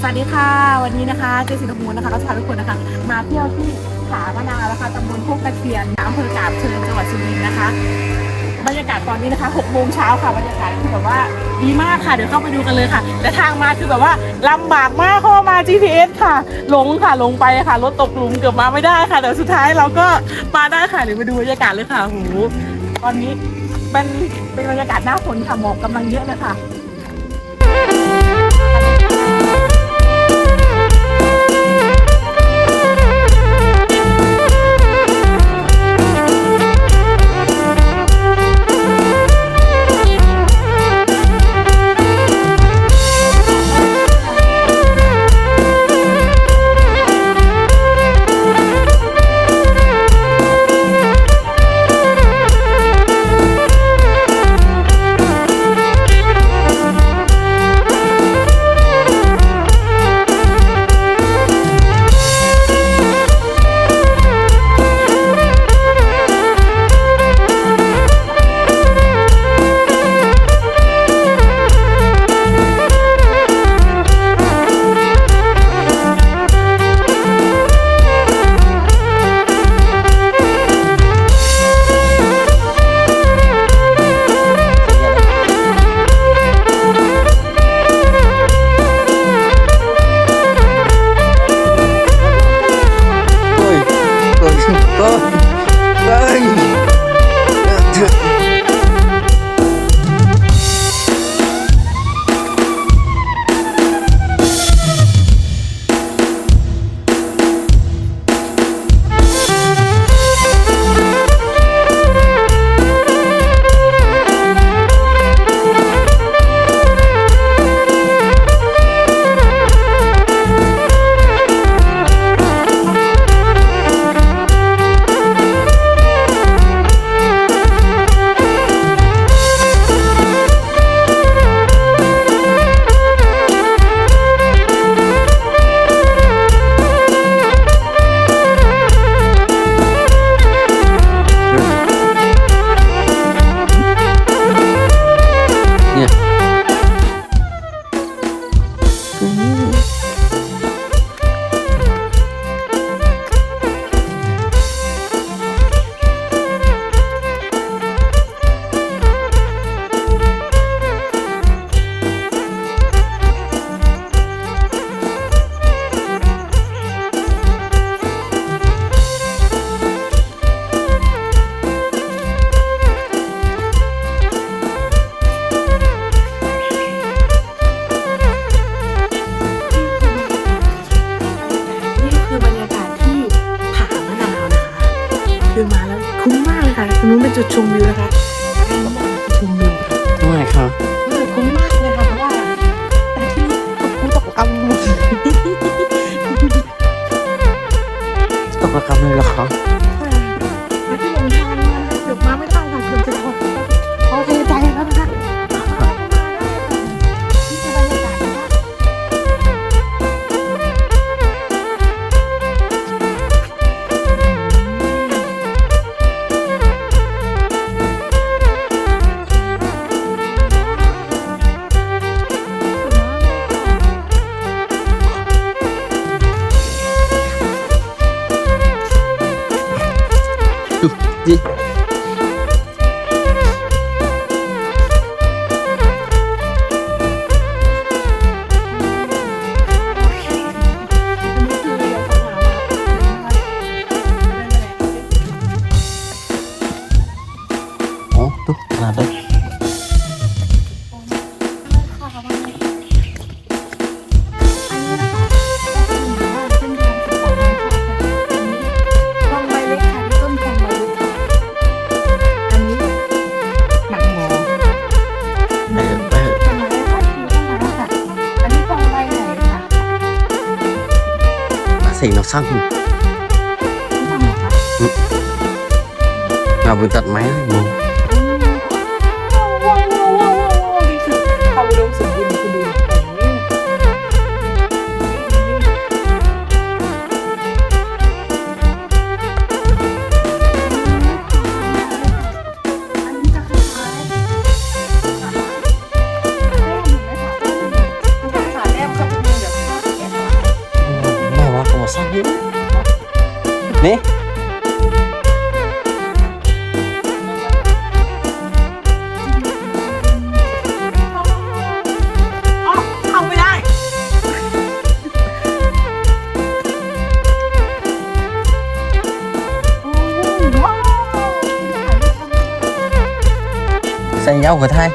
สวัสดีค่ะ วันนี้นะคะเจสินมูลนะคะก็จะพาทุกคนนะคะ มาเที่ยวที่ผามะนาวนะคะตำบลโคกตะเคียนอำเภอกาบเชิญจังหวัดสุรินทร์นะคะ บรรยากาศตอนนี้นะคะ6โมงเช้าค่ะบรรยากาศคือแบบว่าดีมากค่ะ เดี๋ยวเข้าไปดูกันเลยค่ะ แต่ทางมาคือแบบว่าลำบากมากเพราะว่ามา GPS ค่ะหลงค่ะลงไปค่ะรถตกหลุมเกือบมาไม่ได้ค่ะแต่สุดท้ายเราก็มาได้ค่ะเดี๋ยวไปดูบรรยากาศเลยค่ะโหตอนนี้เป็นเป็นบรรยากาศหน้าฝนค่ะหมอกกำลังเยอะเลยค่ะ รงนู้นเป็นจุดชมวิวนะคะ ดูดิโอ้ดูกนาดได้ เสียงเราสั้ นี่อ๋อเข้าไม่ได้โอ้ยว้าวใส่ยาวกว่าไทย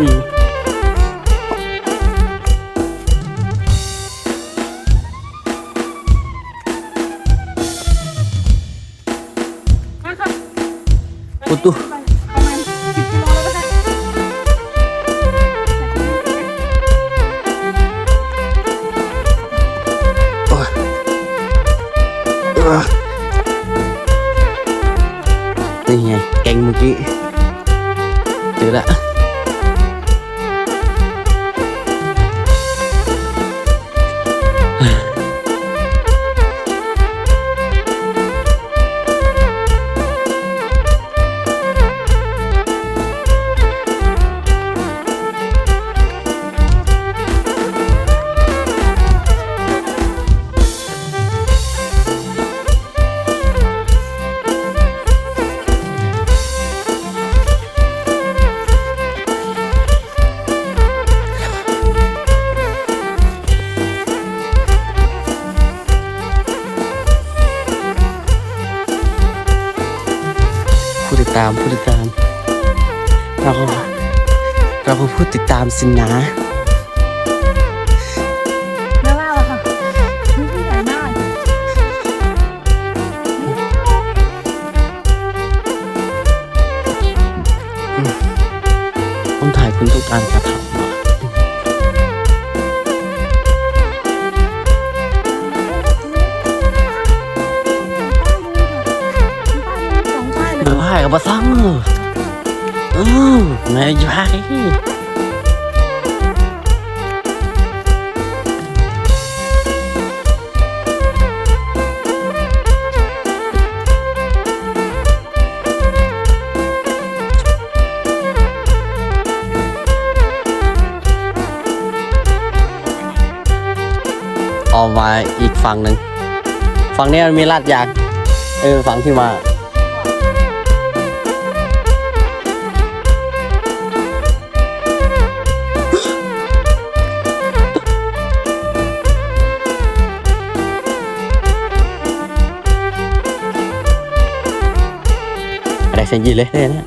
เฮ้ยมาค่ะ ติดตามผู้ติดตาม เราก็เราก็ผู้ติดตามสินะแล้วว่าล่ะค่ะนี่ที่ไหนมากต้องถ่ายคุณทุกการกระ บมาซ้ำเออเออไงยายออกมาอีกฝั่งหนึ่งฝั่งนี้มันมีลาดยางเออฝั่งที่มา สียงยีเลยเนี่ย